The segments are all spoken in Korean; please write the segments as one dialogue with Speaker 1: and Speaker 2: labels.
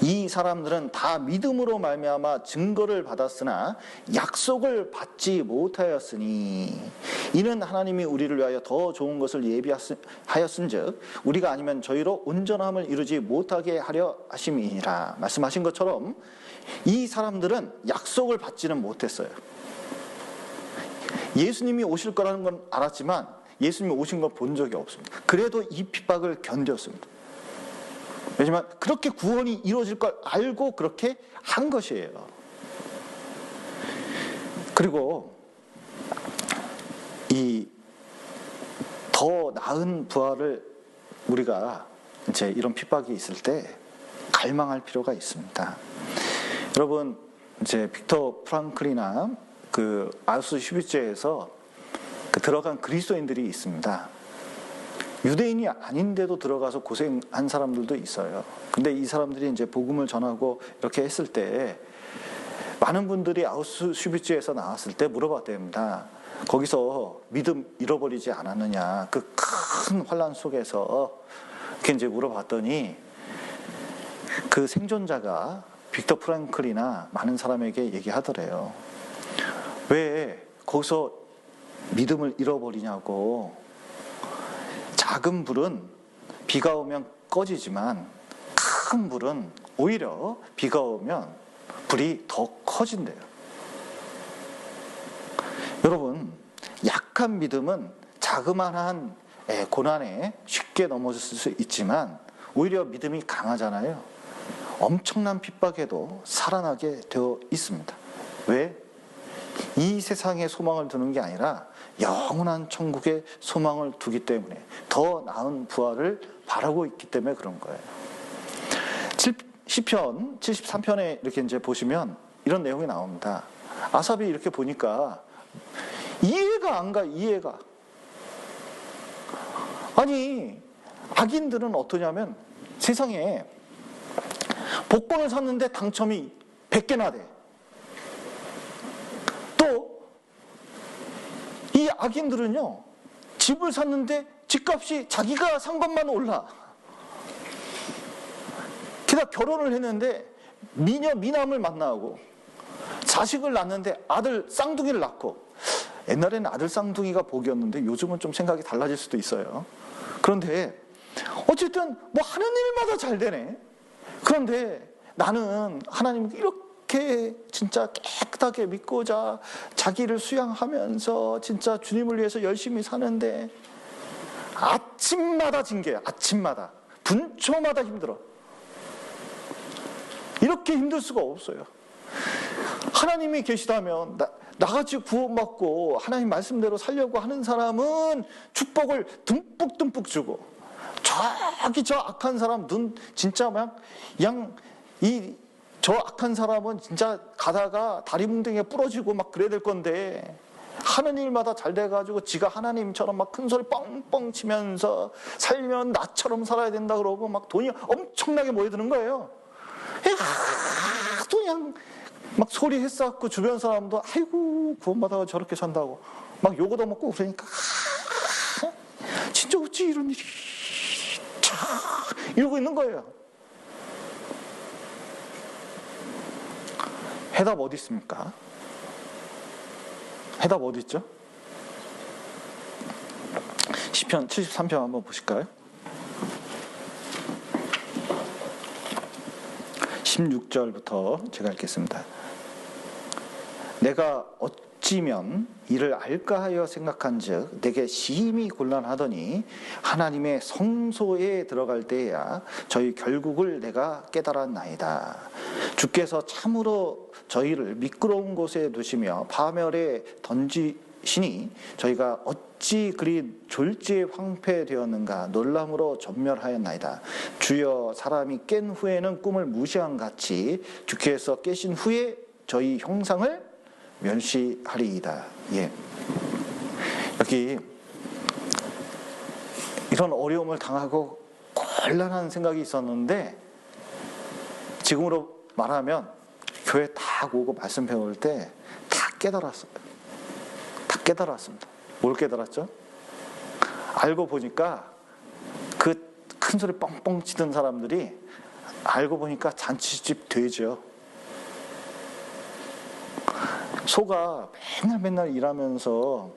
Speaker 1: 이 사람들은 다 믿음으로 말미암아 증거를 받았으나 약속을 받지 못하였으니 이는 하나님이 우리를 위하여 더 좋은 것을 예비하였은즉 우리가 아니면 저희로 온전함을 이루지 못하게 하려 하심이니라 말씀하신 것처럼 이 사람들은 약속을 받지는 못했어요. 예수님이 오실 거라는 건 알았지만 예수님이 오신 걸 본 적이 없습니다. 그래도 이 핍박을 견뎠습니다. 왜냐면 그렇게 구원이 이루어질 걸 알고 그렇게 한 것이에요. 그리고 이 더 나은 부활을 우리가 이제 이런 핍박이 있을 때 갈망할 필요가 있습니다. 여러분 이제 빅터 프랑클이나 그 아우스 슈비츠에서 그 들어간 그리스도인들이 있습니다. 유대인이 아닌데도 들어가서 고생한 사람들도 있어요. 근데 이 사람들이 이제 복음을 전하고 이렇게 했을 때 많은 분들이 아우스슈비츠에서 나왔을 때 물어봤답니다. 거기서 믿음 잃어버리지 않았느냐. 그 큰 환란 속에서 이렇게 이제 물어봤더니 그 생존자가 빅터 프랑클이나 많은 사람에게 얘기하더래요. 왜 거기서 믿음을 잃어버리냐고 작은 불은 비가 오면 꺼지지만 큰 불은 오히려 비가 오면 불이 더 커진대요. 여러분, 약한 믿음은 자그마한 고난에 쉽게 넘어질 수 있지만 오히려 믿음이 강하잖아요. 엄청난 핍박에도 살아나게 되어 있습니다. 왜? 이 세상에 소망을 두는 게 아니라 영원한 천국에 소망을 두기 때문에 더 나은 부활을 바라고 있기 때문에 그런 거예요. 10편, 73편에 이렇게 이제 보시면 이런 내용이 나옵니다. 아삽이 이렇게 보니까 이해가 안 가, 이해가. 아니, 악인들은 어떠냐면 세상에 복권을 샀는데 당첨이 100개나 돼. 이 악인들은요, 집을 샀는데 집값이 자기가 산 것만 올라. 게다가 결혼을 했는데 미녀 미남을 만나고 자식을 낳는데 아들 쌍둥이를 낳고 옛날에는 아들 쌍둥이가 복이었는데 요즘은 좀 생각이 달라질 수도 있어요. 그런데 어쨌든 뭐 하는 일마다 잘 되네. 그런데 나는 하나님 이렇게 그렇게 진짜 깨끗하게 믿고자 자기를 수양하면서 진짜 주님을 위해서 열심히 사는데 아침마다 징계야. 아침마다. 분초마다 힘들어. 이렇게 힘들 수가 없어요. 하나님이 계시다면 나, 나같이 구원받고 하나님 말씀대로 살려고 하는 사람은 축복을 듬뿍듬뿍 주고 저기 저 악한 사람 눈 진짜 막 양 이 저 악한 사람은 진짜 가다가 다리 뭉댕이가 부러지고 막 그래야 될 건데 하는 일마다 잘 돼가지고 지가 하나님처럼 막 큰 소리 뻥뻥 치면서 살면 나처럼 살아야 된다 그러고 막 돈이 엄청나게 모여드는 거예요. 하도 그냥 막 소리 했었고 주변 사람도 아이고 구원받아가 저렇게 산다고 막 요거도 먹고 그러니까 진짜 어찌 이런 일이 차 이러고 있는 거예요. 해답 어디 있습니까? 해답 어디 있죠? 10편 73편 한번 보실까요? 16절부터 제가 읽겠습니다. 내가 어찌면 이를 알까 하여 생각한즉 내게 심히 곤란하더니 하나님의 성소에 들어갈 때야 저희 결국을 내가 깨달았나이다. 주께서 참으로 저희를 미끄러운 곳에 두시며 파멸에 던지시니 저희가 어찌 그리 졸지에 황폐되었는가 놀람으로 전멸하였나이다. 주여 사람이 깬 후에는 꿈을 무시한 같이 주께서 깨신 후에 저희 형상을 멸시하리이다. 예. 여기 이런 어려움을 당하고 곤란한 생각이 있었는데 지금으로 말하면 교회 다 오고 말씀 배울 때 다 깨달았어요. 다 깨달았습니다. 뭘 깨달았죠? 알고 보니까 그 큰 소리 뻥뻥 치던 사람들이 알고 보니까 잔치집 돼지요. 소가 맨날 맨날 일하면서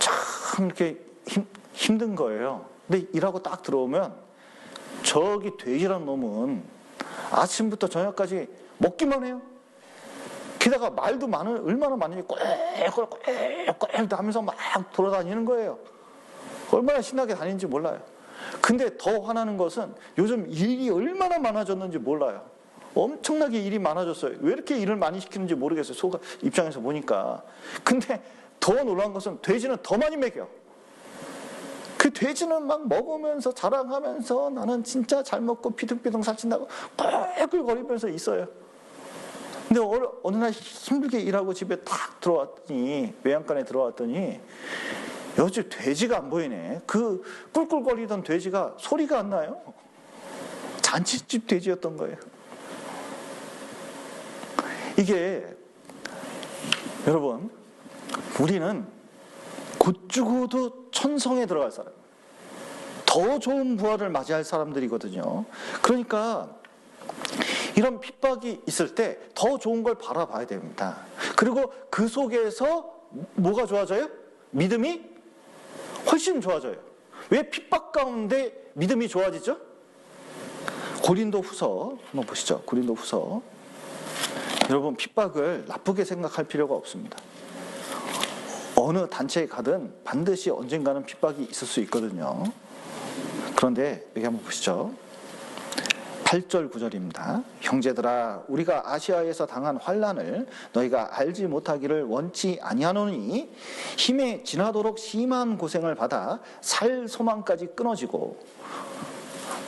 Speaker 1: 참 이렇게 힘, 힘든 거예요. 근데 일하고 딱 들어오면 저기 돼지란 놈은 아침부터 저녁까지 먹기만 해요. 게다가 말도 많은 얼마나 많으니 꿀꿀꿀꿀 하면서 막 돌아다니는 거예요. 얼마나 신나게 다니는지 몰라요. 근데 더 화나는 것은 요즘 일이 얼마나 많아졌는지 몰라요. 엄청나게 일이 많아졌어요. 왜 이렇게 일을 많이 시키는지 모르겠어요. 소가 입장에서 보니까. 근데 더 놀란 것은 돼지는 더 많이 먹여. 그 돼지는 막 먹으면서 자랑하면서 나는 진짜 잘 먹고 피둥피둥 살찐다고 꿀꿀거리면서 있어요. 근데 어느 날 힘들게 일하고 집에 딱 들어왔더니 외양간에 들어왔더니 여지 돼지가 안 보이네. 그 꿀꿀거리던 돼지가 소리가 안 나요. 잔치집 돼지였던 거예요. 이게 여러분 우리는 곧 죽어도 천성에 들어갈 사람. 더 좋은 부활을 맞이할 사람들이거든요. 그러니까 이런 핍박이 있을 때 더 좋은 걸 바라봐야 됩니다. 그리고 그 속에서 뭐가 좋아져요? 믿음이 훨씬 좋아져요. 왜 핍박 가운데 믿음이 좋아지죠? 고린도 후서 한번 보시죠. 고린도 후서. 여러분 핍박을 나쁘게 생각할 필요가 없습니다. 어느 단체에 가든 반드시 언젠가는 핍박이 있을 수 있거든요. 그런데 여기 한번 보시죠. 8절 9절입니다. 형제들아 우리가 아시아에서 당한 환란을 너희가 알지 못하기를 원치 아니하노니 힘에 지나도록 심한 고생을 받아 살 소망까지 끊어지고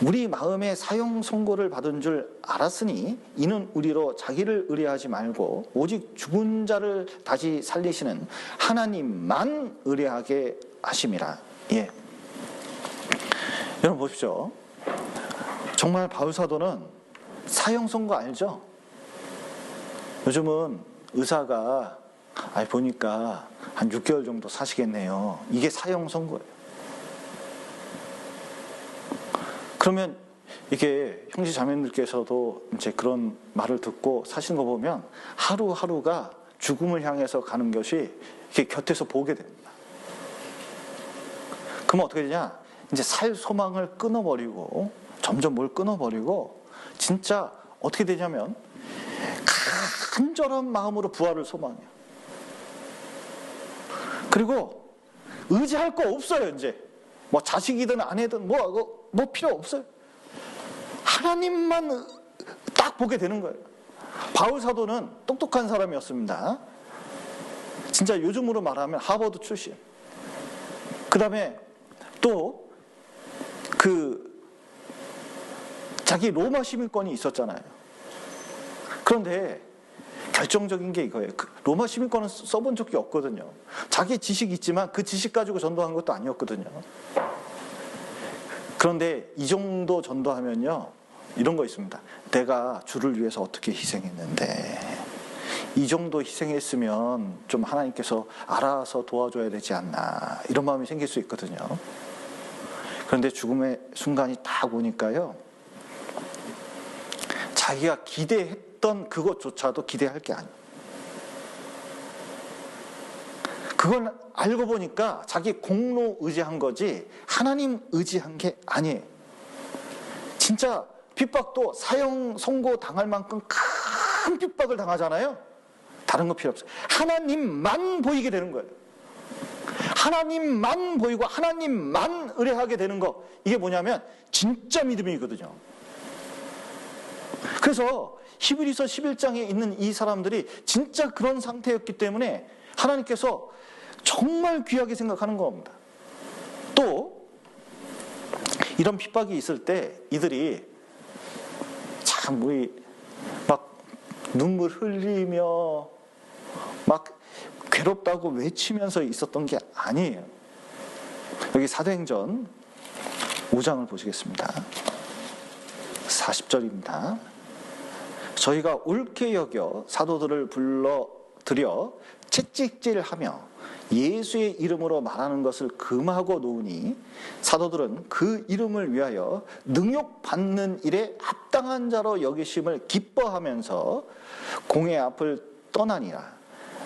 Speaker 1: 우리 마음에 사형 선고를 받은 줄 알았으니 이는 우리로 자기를 의뢰하지 말고 오직 죽은 자를 다시 살리시는 하나님만 의뢰하게 하심이라. 예. 여러분 보십시오. 정말 바울 사도는 사형 선고 알죠? 요즘은 의사가 아 보니까 한 6개월 정도 사시겠네요. 이게 사형 선고예요. 그러면 이게 형제 자매님들께서도 이제 그런 말을 듣고 사시는 거 보면 하루하루가 죽음을 향해서 가는 것이 이렇게 곁에서 보게 됩니다. 그러면 어떻게 되냐? 이제 살 소망을 끊어버리고 점점 뭘 끊어버리고 진짜 어떻게 되냐면 간절한 마음으로 부활을 소망해요. 그리고 의지할 거 없어요 이제 뭐 자식이든 아내든 뭐, 뭐 필요 없어요. 하나님만 딱 보게 되는 거예요. 바울 사도는 똑똑한 사람이었습니다. 진짜 요즘으로 말하면 하버드 출신. 그 다음에 또 그 자기 로마 시민권이 있었잖아요. 그런데 결정적인 게 이거예요. 그 로마 시민권은 써본 적이 없거든요. 자기 지식이 있지만 그 지식 가지고 전도한 것도 아니었거든요. 그런데 이 정도 전도하면요. 이런 거 있습니다. 내가 주를 위해서 어떻게 희생했는데 이 정도 희생했으면 좀 하나님께서 알아서 도와줘야 되지 않나 이런 마음이 생길 수 있거든요. 그런데 죽음의 순간이 딱 오니까요. 자기가 기대했던 그것조차도 기대할 게 아니에요. 그건 알고 보니까 자기 공로 의지한 거지 하나님 의지한 게 아니에요. 진짜 핍박도 사형 선고 당할 만큼 큰 핍박을 당하잖아요. 다른 거 필요 없어요. 하나님만 보이게 되는 거예요. 하나님만 보이고 하나님만 의뢰하게 되는 거. 이게 뭐냐면 진짜 믿음이거든요. 그래서 히브리서 11장에 있는 이 사람들이 진짜 그런 상태였기 때문에 하나님께서 정말 귀하게 생각하는 겁니다. 또 이런 핍박이 있을 때 이들이 참 우리 막 눈물 흘리며 막 괴롭다고 외치면서 있었던 게 아니에요. 여기 사도행전 5장을 보시겠습니다. 40절입니다. 저희가 옳게 여겨 사도들을 불러 들여 채찍질하며 예수의 이름으로 말하는 것을 금하고 놓으니 사도들은 그 이름을 위하여 능욕받는 일에 합당한 자로 여기심을 기뻐하면서 공의 앞을 떠나니라.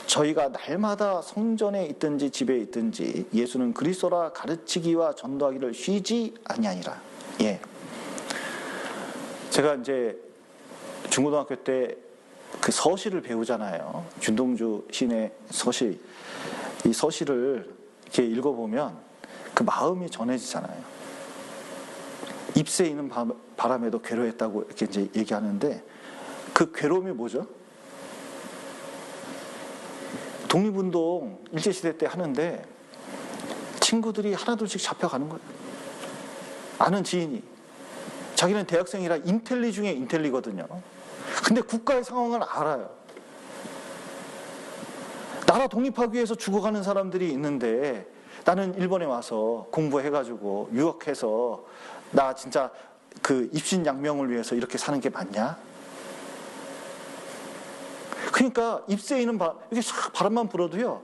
Speaker 1: 저희가 날마다 성전에 있든지 집에 있든지 예수는 그리스도라 가르치기와 전도하기를 쉬지 아니하니라. 예. 제가 이제 중고등학교 때 그 서시를 배우잖아요. 윤동주 시인의 서시. 이 서시를 이렇게 읽어보면 그 마음이 전해지잖아요. 잎새 있는 바람에도 괴로웠다고 이렇게 이제 얘기하는데 그 괴로움이 뭐죠? 독립운동 일제시대 때 하는데 친구들이 하나둘씩 잡혀가는 거예요. 아는 지인이. 자기는 대학생이라 인텔리 중에 인텔리거든요. 근데 국가의 상황을 알아요. 나라 독립하기 위해서 죽어가는 사람들이 있는데 나는 일본에 와서 공부해가지고 유학해서 나 진짜 그 입신양명을 위해서 이렇게 사는 게 맞냐? 그러니까 입새에 있는 바, 이렇게 싹 바람만 불어도요,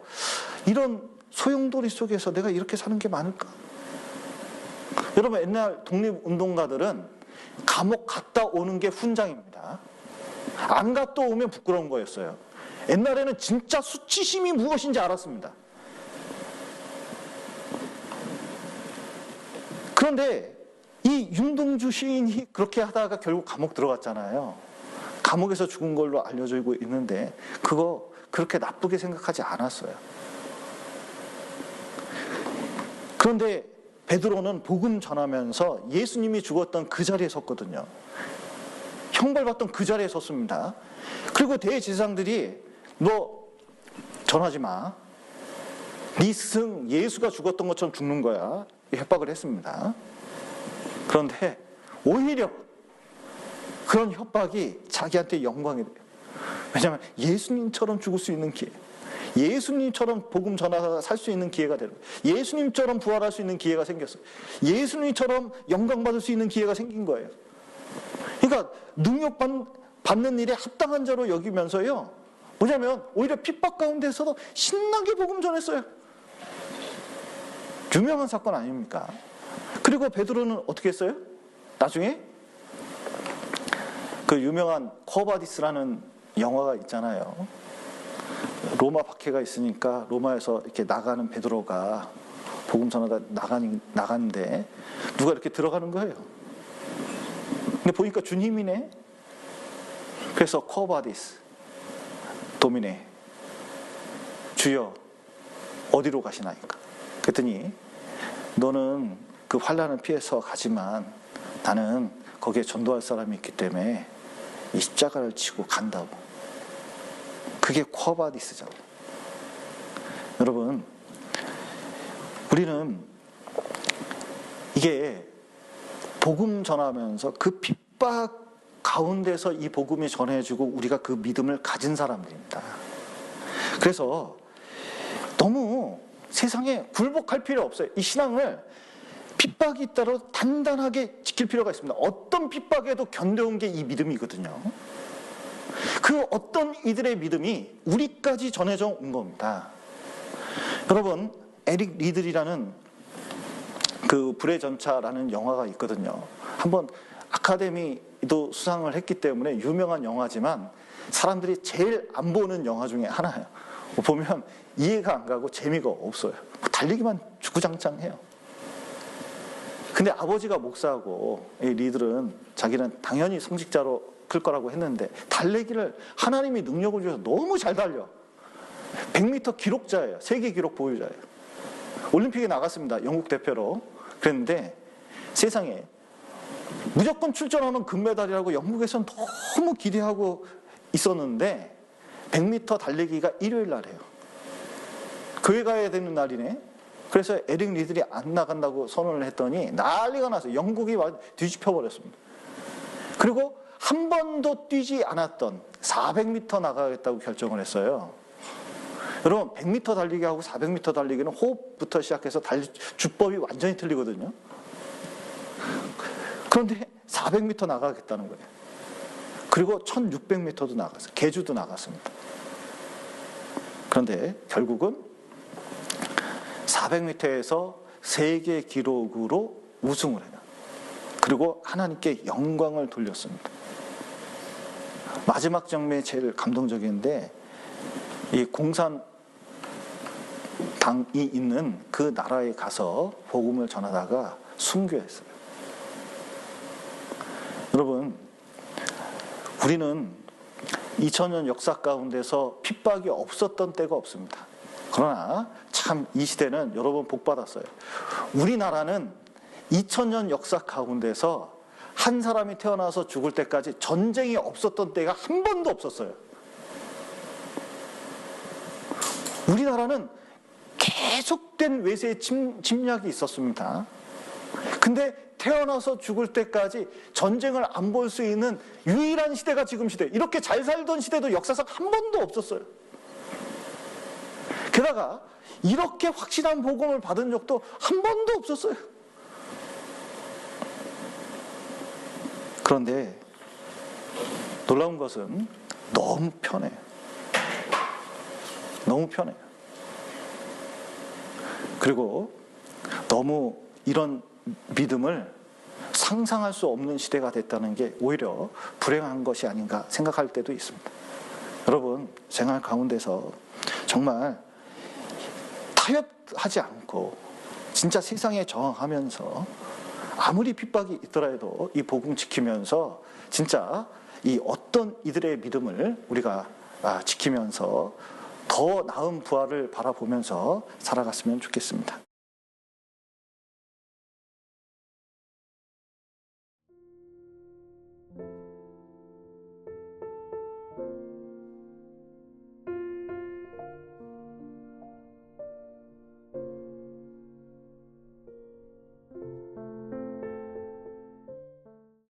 Speaker 1: 이런 소용돌이 속에서 내가 이렇게 사는 게 많을까? 여러분, 옛날 독립운동가들은 감옥 갔다 오는 게 훈장입니다. 안 갔다 오면 부끄러운 거였어요. 옛날에는 진짜 수치심이 무엇인지 알았습니다. 그런데 이 윤동주 시인이 그렇게 하다가 결국 감옥 들어갔잖아요. 감옥에서 죽은 걸로 알려지고 있는데 그거 그렇게 나쁘게 생각하지 않았어요. 그런데 베드로는 복음 전하면서 예수님이 죽었던 그 자리에 섰거든요. 형벌받던 그 자리에 섰습니다. 그리고 대제사장들이 너 전하지 마. 네 스승 예수가 죽었던 것처럼 죽는 거야. 협박을 했습니다. 그런데 오히려 그런 협박이 자기한테 영광이 돼요. 왜냐하면 예수님처럼 죽을 수 있는 기회. 예수님처럼 복음 전하가 살 수 있는 기회가 되는. 예수님처럼 부활할 수 있는 기회가 생겼어요. 예수님처럼 영광 받을 수 있는 기회가 생긴 거예요. 그러니까 능력 받는 일에 합당한 자로 여기면서요. 뭐냐면 오히려 핍박 가운데서도 신나게 복음 전했어요. 유명한 사건 아닙니까? 그리고 베드로는 어떻게 했어요? 나중에 그 유명한 코바디스라는 영화가 있잖아요. 로마 박해가 있으니까 로마에서 이렇게 나가는 베드로가 복음 전하다 나가는 나가는데 누가 이렇게 들어가는 거예요. 근데 보니까 주님이네. 그래서 코바디스 도미네 주여 어디로 가시나이까? 그랬더니 너는 그 환란을 피해서 가지만 나는 거기에 전도할 사람이 있기 때문에 이 십자가를 치고 간다고. 그게 코바디스잖아. 여러분, 우리는 이게 복음 전하면서 그 핍박 가운데서 이 복음이 전해지고 우리가 그 믿음을 가진 사람들입니다. 그래서 너무 세상에 굴복할 필요 없어요. 이 신앙을 핍박이 있다로 단단하게 지킬 필요가 있습니다. 어떤 핍박에도 견뎌온 게 이 믿음이거든요. 그 어떤 이들의 믿음이 우리까지 전해져 온 겁니다. 여러분, 에릭 리들이라는 그 불의 전차라는 영화가 있거든요. 한번 아카데미 도 수상을 했기 때문에 유명한 영화지만 사람들이 제일 안 보는 영화 중에 하나예요. 보면 이해가 안 가고 재미가 없어요. 달리기만 주구장창해요. 근데 아버지가 목사하고 이 리들은 자기는 당연히 성직자로 클 거라고 했는데 달리기를 하나님이 능력을 주셔서 너무 잘 달려. 100m 기록자예요. 세계 기록 보유자예요. 올림픽에 나갔습니다. 영국 대표로. 그랬는데 세상에 무조건 출전하는 금메달이라고 영국에서는 너무 기대하고 있었는데 100m 달리기가 일요일 날이에요. 교회 가야 되는 날이네. 그래서 에릭 리들이 안 나간다고 선언을 했더니 난리가 나서 영국이 뒤집혀 버렸습니다. 그리고 한 번도 뛰지 않았던 400m 나가겠다고 결정을 했어요. 여러분 100m 달리기하고 400m 달리기는 호흡부터 시작해서 달리 주법이 완전히 틀리거든요. 그런데 400m 나가겠다는 거예요. 그리고 1600m도 나갔어요. 개주도 나갔습니다. 그런데 결국은 400m에서 세계 기록으로 우승을 해요. 그리고 하나님께 영광을 돌렸습니다. 마지막 장면이 제일 감동적인데 이 공산 당이 있는 그 나라에 가서 복음을 전하다가 순교했어요. 여러분, 우리는 2000년 역사 가운데서 핍박이 없었던 때가 없습니다. 그러나 참 이 시대는 여러분 복 받았어요. 우리나라는 2000년 역사 가운데서 한 사람이 태어나서 죽을 때까지 전쟁이 없었던 때가 한 번도 없었어요. 우리나라는 계속된 외세의 침, 침략이 있었습니다. 근데 태어나서 죽을 때까지 전쟁을 안 볼 수 있는 유일한 시대가 지금 시대. 이렇게 잘 살던 시대도 역사상 한 번도 없었어요. 게다가 이렇게 확실한 복음을 받은 적도 한 번도 없었어요. 그런데 놀라운 것은 너무 편해요. 너무 편해요. 그리고 너무 이런 믿음을 상상할 수 없는 시대가 됐다는 게 오히려 불행한 것이 아닌가 생각할 때도 있습니다. 여러분, 생활 가운데서 정말 타협하지 않고 진짜 세상에 저항하면서 아무리 핍박이 있더라도 이 복음 지키면서 진짜 이 어떤 이들의 믿음을 우리가 아, 지키면서 더 나은 부활을 바라보면서 살아갔으면 좋겠습니다.